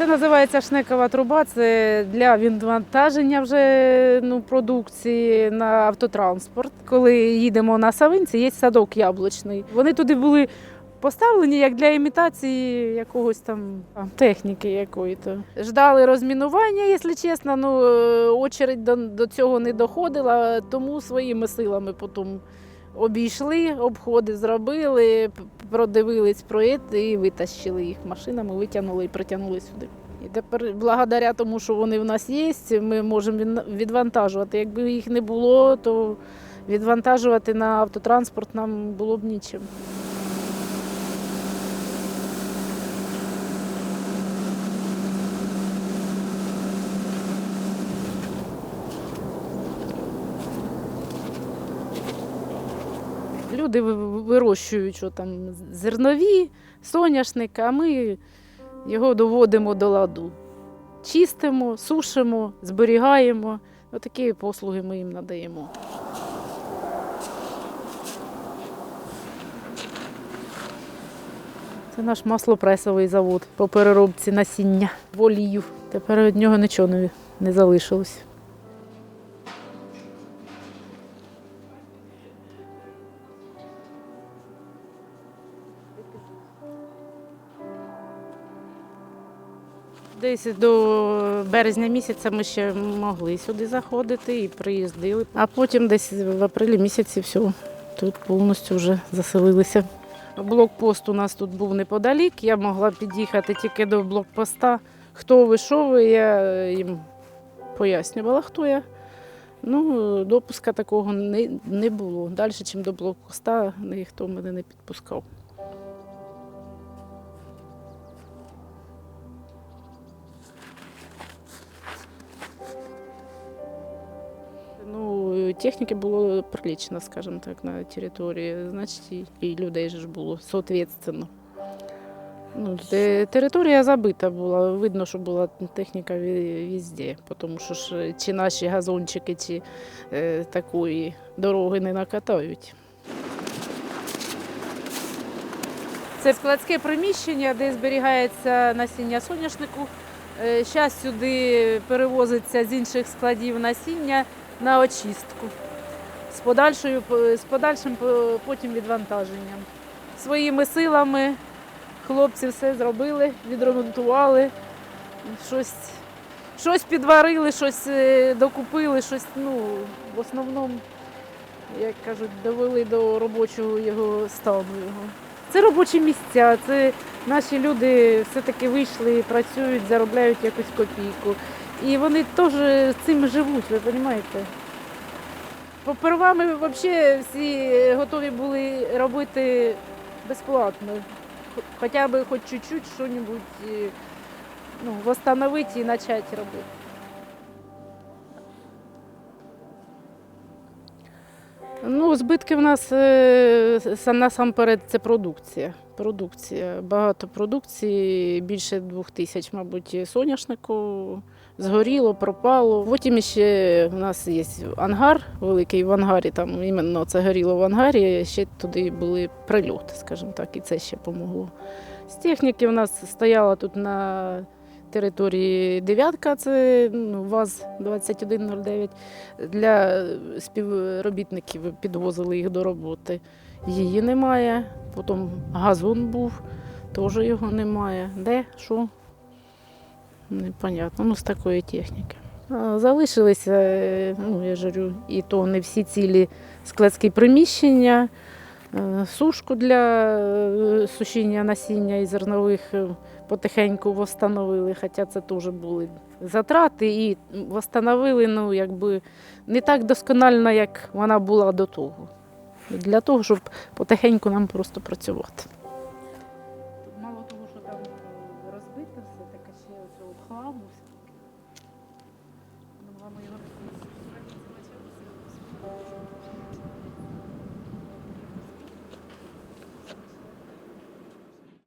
Це називається шнекова труба. Це для відвантаження вже ну, продукції на автотранспорт. Коли їдемо на Савинці, є садок яблучний. Вони туди були поставлені як для імітації якогось там техніки якої-то. Ждали розмінування, якщо чесно. Ну е, очередь до, до цього не доходила, тому своїми силами потім. Обійшли, обходи зробили, продивились проєкт і витащили їх машинами, витягнули і притягнули сюди. І тепер, благодаря тому, що вони в нас є, ми можемо відвантажувати. Якби їх не було, то відвантажувати на автотранспорт нам було б нічим. Люди ви- ви- вирощують що там, зернові, соняшник, а ми його доводимо до ладу. Чистимо, сушимо, зберігаємо. Отакі послуги ми їм надаємо. Це наш маслопресовий завод по переробці насіння в олію. Тепер від нього нічого не залишилось. Десь до березня місяця ми ще могли сюди заходити і приїздили. А потім десь в априлі місяці все, тут повністю вже заселилися. Блокпост у нас тут був неподалік. Я могла під'їхати тільки до блокпоста. Хто ви, що ви, я їм пояснювала, хто я. Ну, допуска такого не, не було. Далі, ніж до блокпоста, ніхто мене не підпускав. Техніки було прилично, скажімо так, на території, значить, і- людей ж було соответственно. Ну, те- територія забита була, видно, що була техніка везде, тому що ж чи наші газончики, чи е, такої дороги не накатають. Це складське приміщення, де зберігається насіння соняшнику. Зараз сюди перевозиться з інших складів насіння на очистку з, подальшою, з подальшим потім відвантаженням. Своїми силами хлопці все зробили, відремонтували, щось, щось підварили, щось е, докупили, щось, ну, в основному, як кажуть, довели до робочого його стану. Його. Це робочі місця, це наші люди все-таки вийшли, працюють, заробляють якусь копійку. І вони теж цим живуть, ви розумієте? Попервами взагалі всі готові були робити безплатно. Хоча б хоч чуть-чуть щось ну, восстановити і почати робити. Ну, збитки в нас е, насамперед це продукція. Продукція. Багато продукції, більше двох тисяч, мабуть, соняшнику. Згоріло, пропало. Потім ще в нас є ангар великий в ангарі, там іменно це горіло в ангарі, ще туди були прильоти, скажімо так, і це ще допомогло. З техніки в нас стояла тут на території дев'ятка, це ну, ВАЗ-2109. Для співробітників підвозили їх до роботи. Її немає. Потім газон був, теж його немає. Де, що? Непонятно. Ну, з такої техніки. Залишилися, е, ну, я ж говорю, і то не всі цілі складські приміщення, е, сушку для е, сушіння насіння і зернових потихеньку встановили, хоча це теж були затрати і встановили, ну, якби не так досконально, як вона була до того. Для того, щоб потихеньку нам просто працювати.